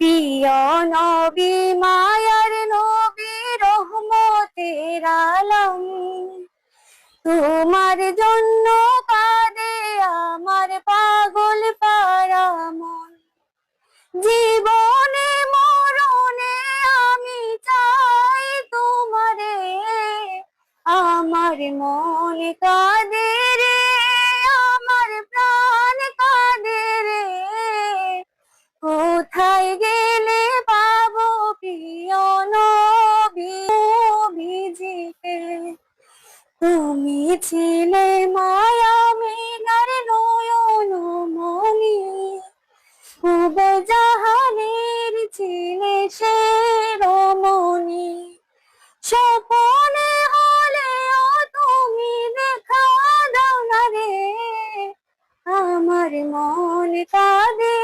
প্রিয় নবী মায়ার নবী রহমতের আলম। তোমার জন্য কাঁদে আমার পাগল পারা মন জীবনে মরণে আমি চাই তোমারে। আমার মন কাঁদে তুমি ছিলে মায়া মেঘার নয়ন মনি খুব জাহানের ছিলে সে রমণী। হলে হলেও তুমি দেখা দাও না রে। আমার মন কাঁদে